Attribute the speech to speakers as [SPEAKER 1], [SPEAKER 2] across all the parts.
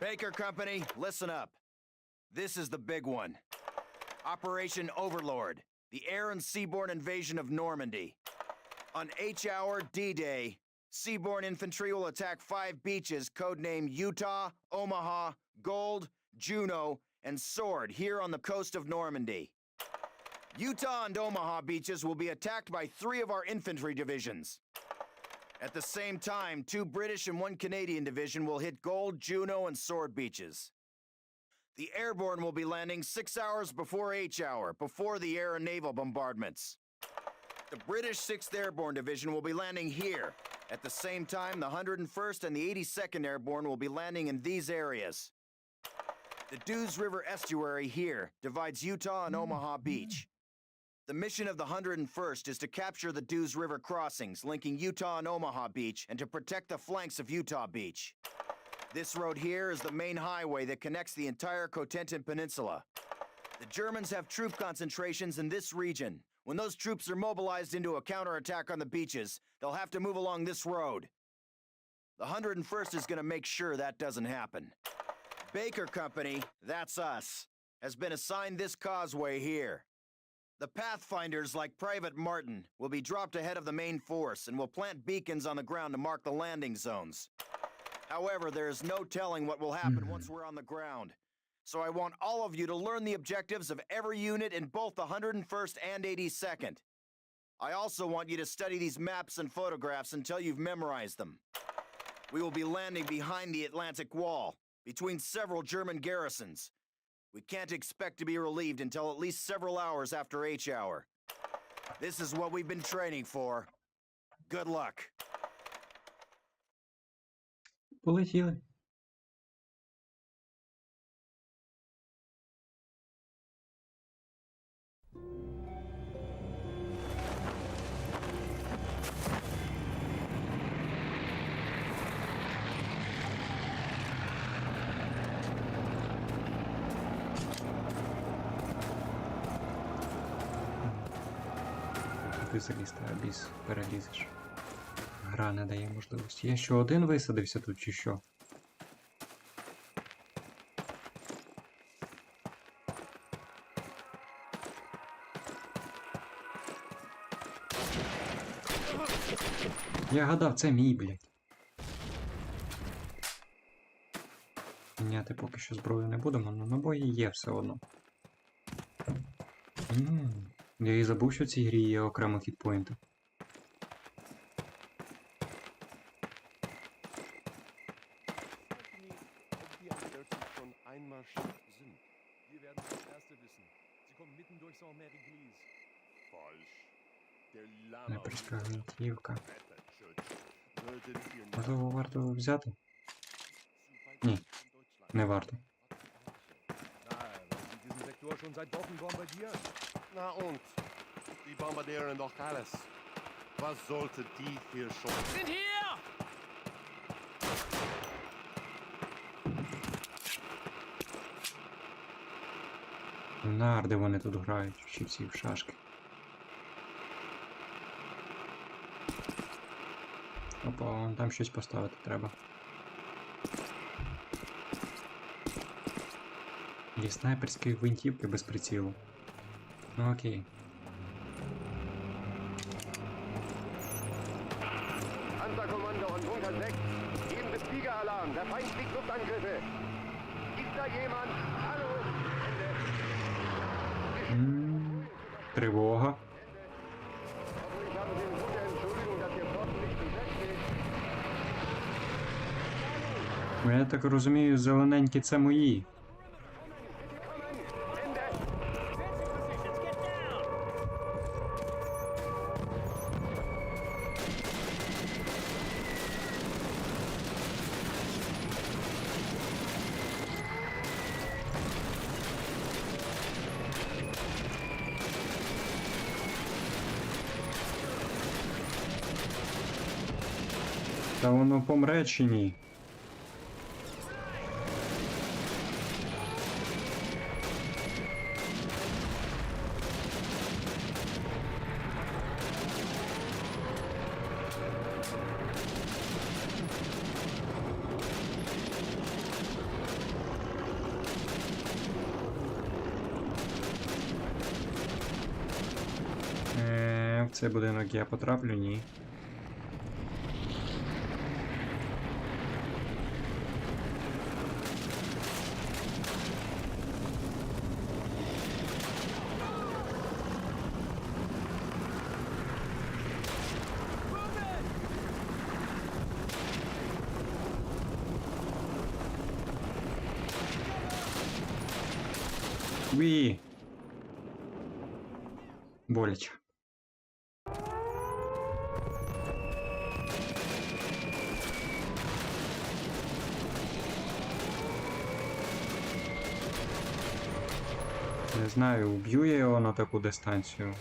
[SPEAKER 1] Baker Company, listen up. This is the big one. Operation Overlord, the air and seaborne invasion of Normandy. On H Hour D Day, seaborne infantry will attack five beaches codenamed Utah, Omaha, Gold, Juno, and Sword here on the coast of Normandy. Utah and Omaha beaches will be attacked by three of our infantry divisions. At the same time, two British and one Canadian division will hit Gold, Juno, and Sword beaches. The airborne will be landing six hours before H hour, before the air and naval bombardments. The British 6th Airborne Division will be landing here. At the same time, the 101st and the 82nd Airborne will be landing in these areas. The Dews River estuary here divides Utah and Omaha Beach. The mission of the 101st is to capture the Dews River crossings linking Utah and Omaha Beach and to protect the flanks of Utah Beach. This road here is the main highway that connects the entire Cotentin Peninsula. The Germans have troop concentrations in this region. When those troops are mobilized into a counterattack on the beaches, they'll have to move along this road. The 101st is going to make sure that doesn't happen. Baker Company, that's us, has been assigned this causeway here. The Pathfinders, like Private Martin, will be dropped ahead of the main force and will plant beacons on the ground to mark the landing zones. However, there is no telling what will happen
[SPEAKER 2] Hmm.
[SPEAKER 1] once we're on the ground. So I want all of you to learn the objectives of every unit in both the 101st and 82nd. I also want you to study these maps and photographs until you've memorized them. We will be landing behind the Atlantic Wall, between several German garrisons. We can't expect to be relieved until at least several hours after H hour. This is what we've been training for. Good luck.
[SPEAKER 2] Полетіли. Ти заліз, та біс перелізеш. Гра не дає можливості. Я що один висадився тут чи що? Я гадав, це мій, блядь. Міняти поки що зброю не будемо, але набої є все одно. М, Я і забув, що в цій грі є окремо хітпоінти. Снайперська гвинтівка. Можливо, варто взяти?
[SPEAKER 3] Deutschland.
[SPEAKER 2] Не варто.
[SPEAKER 3] Schon seit Wochen bombardieren.
[SPEAKER 4] Na und? Die bombardieren doch alles. Was sollte die hier schon?
[SPEAKER 3] Sind hier!
[SPEAKER 2] Нарди вони тут грають, чи всі в шашки. Опа, вон там щось поставити треба. Є снайперські гвинтівки без прицілу. Ну окей.
[SPEAKER 5] Panzerkommando und Bunker 6. Geben Sie Fliegeralarm. Der Feind fliegt Luftangriffe. Ist da jemand? Hallo?
[SPEAKER 2] М, Тривога. Я так розумію, зелененькі це мої. Та воно помре чи ні? Е, Це будинок я потраплю, ні. Уі! Боляче. Не знаю, уб'ю я його на таку дистанцію.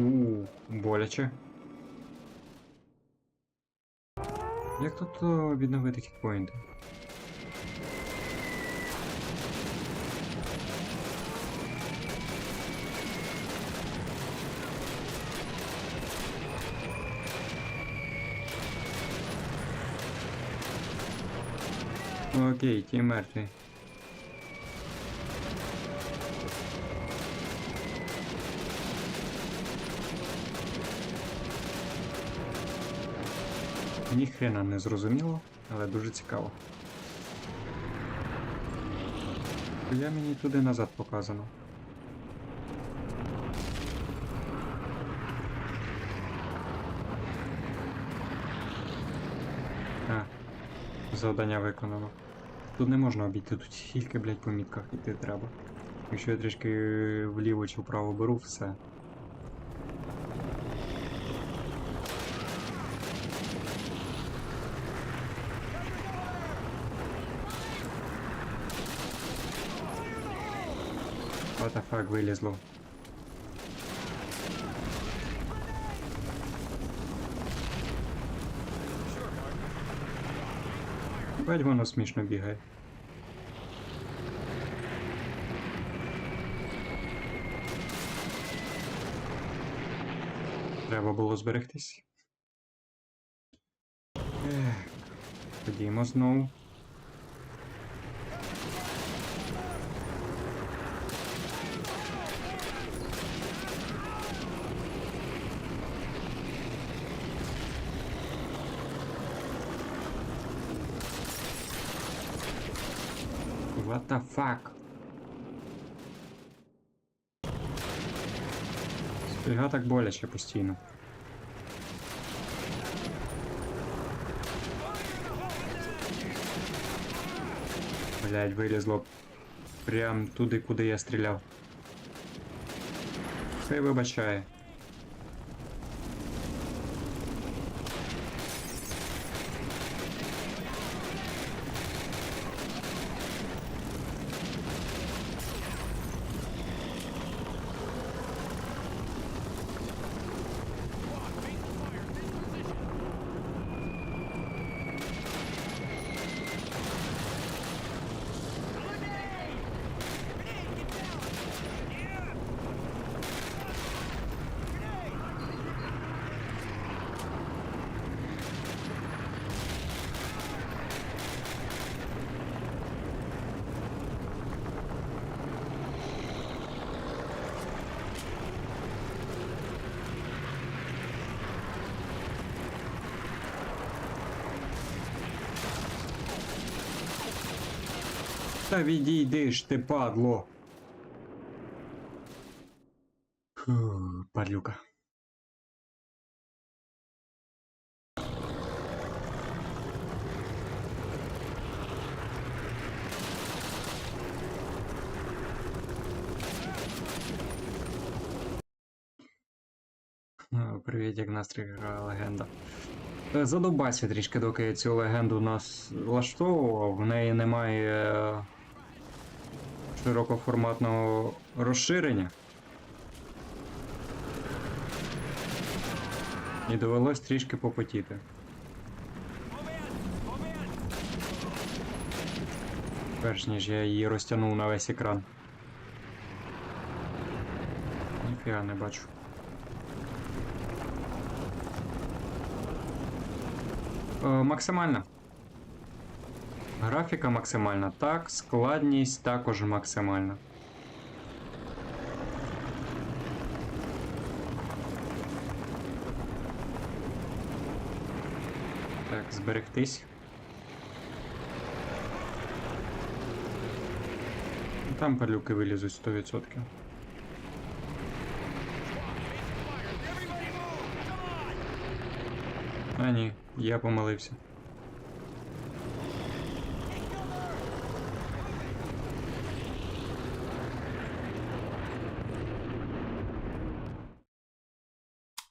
[SPEAKER 2] У, боляче. Як тут о, відновити хітпоінти? Окей, ті мертві. Ніхрена не зрозуміло, але дуже цікаво. Я мені туди назад показано. А, завдання виконано. Тут не можна обійти, тут тільки, блядь, по мітках йти треба. Якщо я трішки вліво чи вправо беру, все. What the fuck вилізло. Бать воно смішно бігає. Треба було зберегтись. Ходімо знову. What the fuck? Спіга так боляче постійно. Блять, вилізло прям туди, куди я стріляв. Хай вибачає. Та відійди ж ти, падло. Падлюка. Привіт, як настрій легенда. Е, Задовбайся трішки, доки я цю легенду нас влаштовував. В неї немає е, широкоформатного розширення. І довелось трішки попотіти. Перш ніж я її розтягнув на весь екран. Ніфіга не бачу. Е, максимально. Графіка максимальна. Так, складність також максимальна. Так, зберегтись. Там палюки вилізуть 100%. А ні, я помилився.